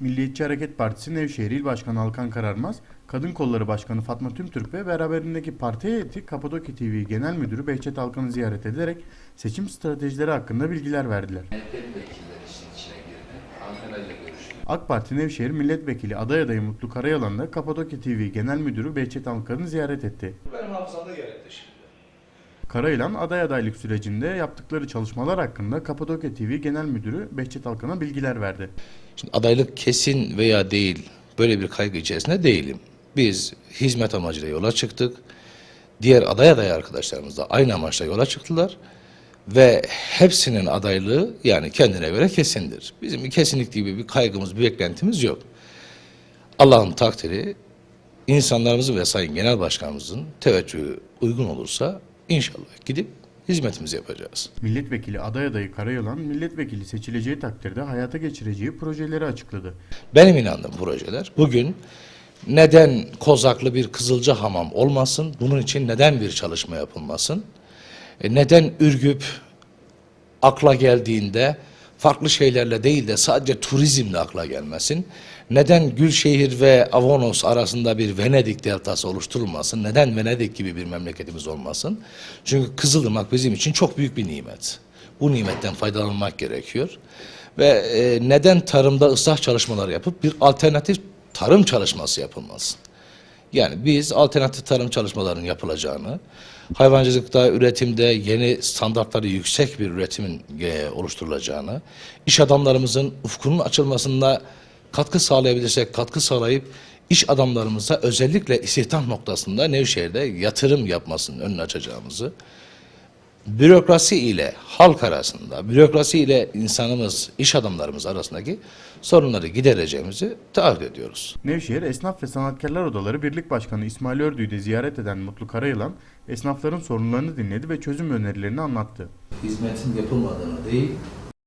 Milliyetçi Hareket Partisi Nevşehir İl Başkanı Alkan Kararmaz, Kadın Kolları Başkanı Fatma Tümtürk ve beraberindeki parti heyeti Kapadokya TV Genel Müdürü Behçet Alkan'ı ziyaret ederek seçim stratejileri hakkında bilgiler verdiler. AK Parti Nevşehir Milletvekili aday adayı Mutlu Karayalan da Kapadokya TV Genel Müdürü Behçet Alkan'ı ziyaret etti. Benim hafızamda yer etti şimdi. Karayılan aday adaylık sürecinde yaptıkları çalışmalar hakkında Kapadokya TV Genel Müdürü Behçet Alkan'a bilgiler verdi. Şimdi adaylık kesin veya değil böyle bir kaygı içerisinde değilim. Biz hizmet amacıyla yola çıktık. Diğer aday aday arkadaşlarımız da aynı amaçla yola çıktılar. Ve hepsinin adaylığı yani kendine göre kesindir. Bizim kesinlik gibi bir kaygımız, bir beklentimiz yok. Allah'ın takdiri insanlarımızın ve Sayın Genel Başkanımızın teveccühü uygun olursa inşallah gidip hizmetimizi yapacağız. Milletvekili aday adayı Karayalan, milletvekili seçileceği takdirde hayata geçireceği projeleri açıkladı. Benim inandığım projeler bugün neden kozaklı bir kızılca hamam olmasın? Bunun için neden bir çalışma yapılmasın? E, neden Ürgüp akla geldiğinde farklı şeylerle değil de sadece turizmle akla gelmesin? Neden Gülşehir ve Avanos arasında bir Venedik deltası oluşturulmasın? Neden Venedik gibi bir memleketimiz olmasın? Çünkü Kızılırmak bizim için çok büyük bir nimet. Bu nimetten faydalanmak gerekiyor. Ve e, neden tarımda ıslah çalışmaları yapıp bir alternatif tarım çalışması yapılmasın? Yani biz alternatif tarım çalışmalarının yapılacağını, hayvancılıkta, üretimde yeni standartları yüksek bir üretimin e, oluşturulacağını, iş adamlarımızın ufkunun açılmasında katkı sağlayabilirsek katkı sağlayıp iş adamlarımıza özellikle istihdam noktasında Nevşehir'de yatırım yapmasının önünü açacağımızı, bürokrasi ile halk arasında, bürokrasi ile insanımız, iş adamlarımız arasındaki sorunları gidereceğimizi taahhüt ediyoruz. Nevşehir Esnaf ve Sanatkarlar Odaları Birlik Başkanı İsmail Ördüğü de ziyaret eden Mutlu Karayalan, esnafların sorunlarını dinledi ve çözüm önerilerini anlattı. Hizmetin yapılmadığını değil,